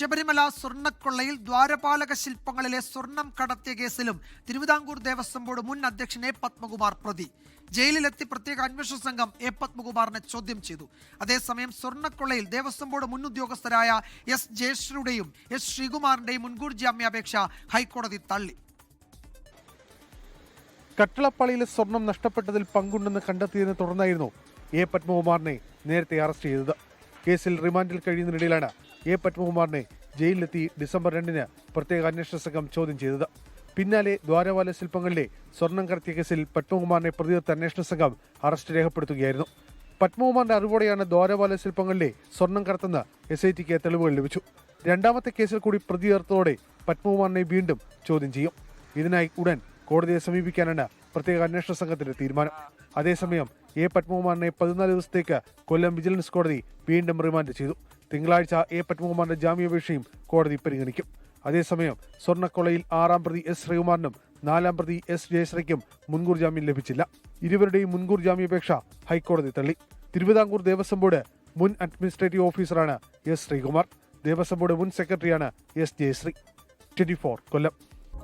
ശബരിമല സ്വർണക്കൊള്ളയിൽ ദ്വാരപാലക ശില്പങ്ങളിലെ സ്വർണം കടത്തിയ കേസിലും തിരുവിതാംകൂർ ദേവസ്വം ബോർഡ് മുൻ അധ്യക്ഷൻ എ പത്മകുമാർ പ്രതി. ജയിലിലെത്തി പ്രത്യേക അന്വേഷണ സംഘം എ പത്മകുമാറിനെ ചോദ്യം ചെയ്തു. അതേസമയം സ്വർണക്കൊള്ളയിൽ ദേവസ്വം ബോർഡ് മുൻ ഉദ്യോഗസ്ഥരായ എസ് ജയശ്രീയുടെയും എസ് ശ്രീകുമാറിന്റെയും മുൻകൂർ ജാമ്യാപേക്ഷ ഹൈക്കോടതി തള്ളി. കട്ടളപ്പാളിയിലെ സ്വർണം നഷ്ടപ്പെട്ടതിൽ പങ്കുണ്ടെന്ന് കണ്ടെത്തിയതിനെ തുടർന്നായിരുന്നു എ പത്മകുമാറിനെ നേരത്തെ അറസ്റ്റ് ചെയ്തത്. കേസിൽ റിമാൻഡിൽ കഴിയുന്നതിനിടയിലാണ് എ പത്മകുമാറിനെ ജയിലിലെത്തി ഡിസംബർ രണ്ടിന് പ്രത്യേക അന്വേഷണ സംഘം ചോദ്യം ചെയ്തത്. പിന്നാലെ ദ്വാരവാല ശില്പങ്ങളിലെ സ്വർണം കടത്തിയ കേസിൽ പത്മകുമാറിനെ പ്രതിയെടുത്ത അന്വേഷണ സംഘം അറസ്റ്റ് രേഖപ്പെടുത്തുകയായിരുന്നു. പത്മകുമാറിന്റെ അറിവോടെയാണ് ദ്വാരപാല ശില്പങ്ങളിലെ സ്വർണം കടത്തുന്ന എസ് ഐ ടിക്ക് തെളിവുകൾ ലഭിച്ചു. രണ്ടാമത്തെ കേസിൽ കൂടി പ്രതി ചേർത്തതോടെ പത്മകുമാറിനെ വീണ്ടും ചോദ്യം ചെയ്യും. ഇതിനായി ഉടൻ കോടതിയെ സമീപിക്കാനാണ് പ്രത്യേക അന്വേഷണ സംഘത്തിന്റെ തീരുമാനം. അതേസമയം എ പത്മകുമാറിനെ പതിനാല് ദിവസത്തേക്ക് കൊല്ലം വിജിലൻസ് കോടതി വീണ്ടും റിമാൻഡ് ചെയ്തു. തിങ്കളാഴ്ച എ പത്മകുമാറിന്റെ ജാമ്യാപേക്ഷയും കോടതി പരിഗണിക്കും. അതേസമയം സ്വർണക്കൊളയിൽ ആറാം പ്രതി എസ് ശ്രീകുമാറിനും നാലാം പ്രതി എസ് ജയശ്രീക്കും മുൻകൂർ ജാമ്യം ലഭിച്ചില്ല. ഇരുവരുടെയും മുൻകൂർ ജാമ്യാപേക്ഷ ഹൈക്കോടതി തള്ളി. തിരുവിതാംകൂർ ദേവസ്വം ബോർഡ് മുൻ അഡ്മിനിസ്ട്രേറ്റീവ് ഓഫീസറാണ് എസ് ശ്രീകുമാർ. ദേവസ്വം ബോർഡ് മുൻ സെക്രട്ടറിയാണ് എസ് ജയശ്രീ. ട്വന്റി കൊല്ലം.